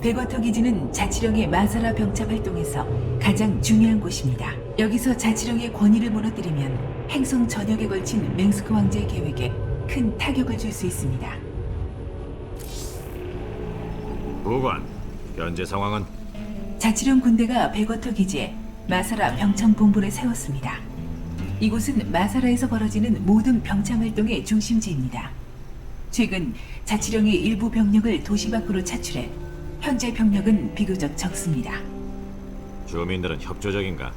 백워터 기지는 자치령의 마사라 병참 활동에서 가장 중요한 곳입니다. 여기서 자치령의 권위를 무너뜨리면 행성 전역에 걸친 맹스크 왕제의 계획에 큰 타격을 줄 수 있습니다. 보관. 현재 상황은 자치령 군대가 백워터 기지에 마사라 병참 본부를 세웠습니다. 이곳은 마사라에서 벌어지는 모든 병참 활동의 중심지입니다. 최근 자치령이 일부 병력을 도시 밖으로 차출해 현재 병력은 비교적 적습니다. 주민들은 협조적인가?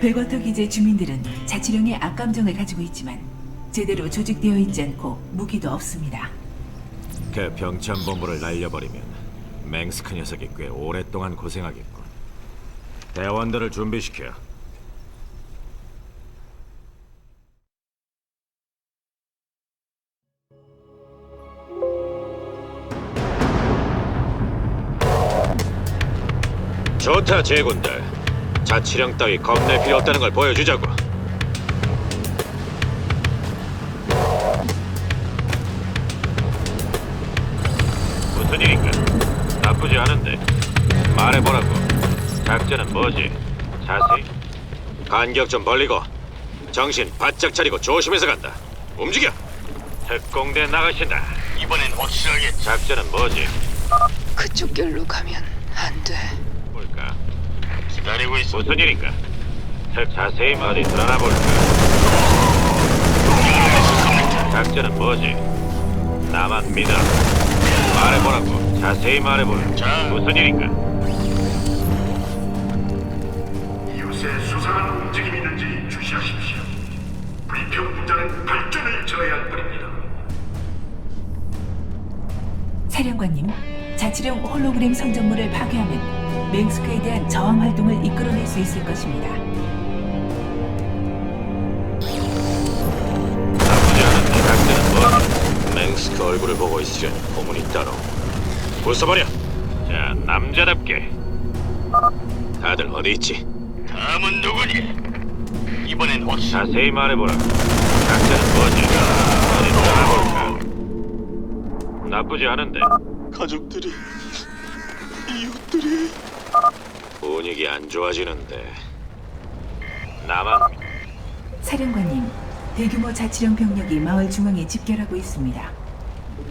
백워터 기지의 주민들은 자치령의 악감정을 가지고 있지만 제대로 조직되어 있지 않고 무기도 없습니다. 그 병참 본부를 날려버리면 맹스크 녀석이 꽤 오랫동안 고생하겠군. 대원들을 준비시켜. 좋다 제군들. 자치령 따위 겁낼 필요 없다는 걸 보여주자고. 무슨 일인가? 나쁘지 않은데 말해보라고 작전은 뭐지? 자세히 간격 좀 벌리고 정신 바짝 차리고 조심해서 간다 움직여 특공대 나가신다 이번엔 확실하게 작전은 뭐지? 그쪽 길로 가면 안 돼. 볼까? 기다리고 있어. 무슨 일인가? 특 자세히 어디 드러나 볼까? 작전은 뭐지? 나만 믿어 말해보라고 자세히 말해보라 자. 무슨 일인가? 이웃에 수상한 움직임이 있는지 주시하십시오. 불평분자는 발전을 저해할 뿐입니다. 사령관님, 자치령 홀로그램 선전물을 파괴하면 맹스크에 대한 저항 활동을 이끌어낼 수 있을 것입니다. 나쁘지 않은데 작전은 뭐? 맹스크 얼굴을 보고 있으려니 고문이 따로 웃어버려 자 남자답게 다들 어디 있지? 다음은 누구니? 이번엔 확실. 자세히 말해보라 작전은 뭐지? 어디 떠나볼까? 나쁘지 않은데 가족들이 이웃들이 분위기 안 좋아지는데 나만 사령관님, 대규모 자치령 병력이 마을 중앙에 집결하고 있습니다.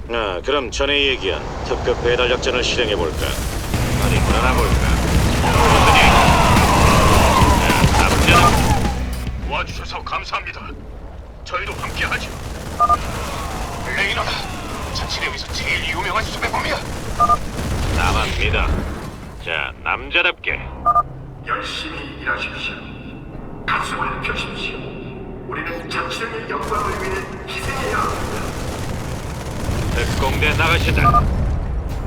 아, 그럼 전에 얘기한 특급 배달 작전을 실행해 볼까? 어디 떠나 볼까? 일이야? 자, 남자는 와주셔서 감사합니다. 저희도 함께 하죠. 레이너다. 자치령에서 제일 유명한 수배범이야. 나만 믿어. 자, 남자답게 열심히 일하십시오. 가슴을 펴십시오. 우리는 자치령의 영광을 위해 희생해야 합니다. 특공대 나가신다.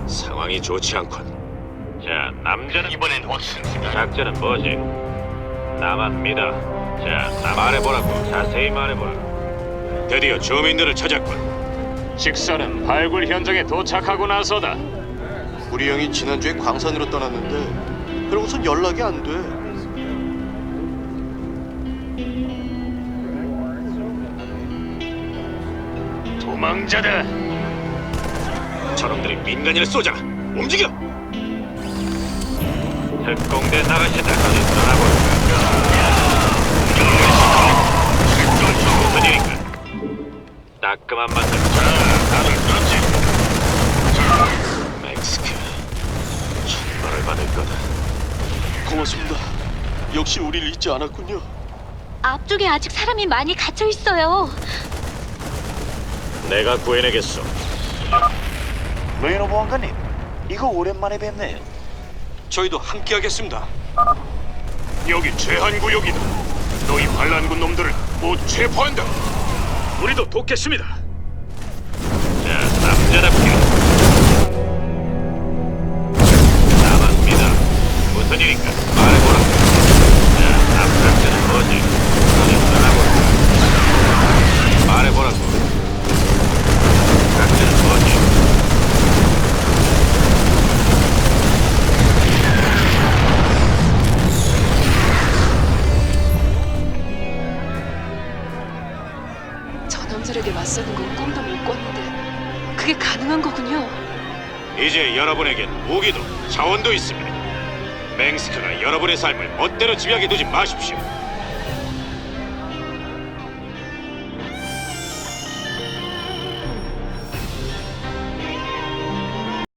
상황이 좋지 않군. 자, 남자는 이번엔 확실합니다. 작전은 뭐지? 나만 믿어. 자, 나 말해보라고. 자세히 말해보라. 드디어 주민들을 찾았군. 식사는 발굴 현장에 도착하고 나서다. 우리 형이 지난주에 광산으로 떠났는데 그러고선 연락이 안 돼. 도망자다. 저놈들이 민간인을 쏘자. 움직여. 특공대. 어디 떠나볼까? 무슨 일인가? 따끔한 만들. 다들 그 받을 거다. 고맙습니다. 역시 우리를 잊지 않았군요. 앞쪽에 아직 사람이 많이 갇혀 있어요. 내가 구해내겠어. 레이너 보안관님, 이거 오랜만에 뵙네요. 저희도 함께 하겠습니다. 여기 제한 구역이다. 너희 반란군 놈들을 못 체포한다. 우리도 돕겠습니다. 자, 남자답게. 일인가? 말해보라. 자, 남자는 뭐지? 어디 떠나볼까? 말해보라고. 작전은 뭐지? 저놈들에게 맞서는 건 꿈도 못 꿨는데 그게 가능한 거군요. 여러분에겐 무기도 자원도 있습니다. 맹스크가 여러분의 삶을 멋대로 지배하게 두지 마십시오.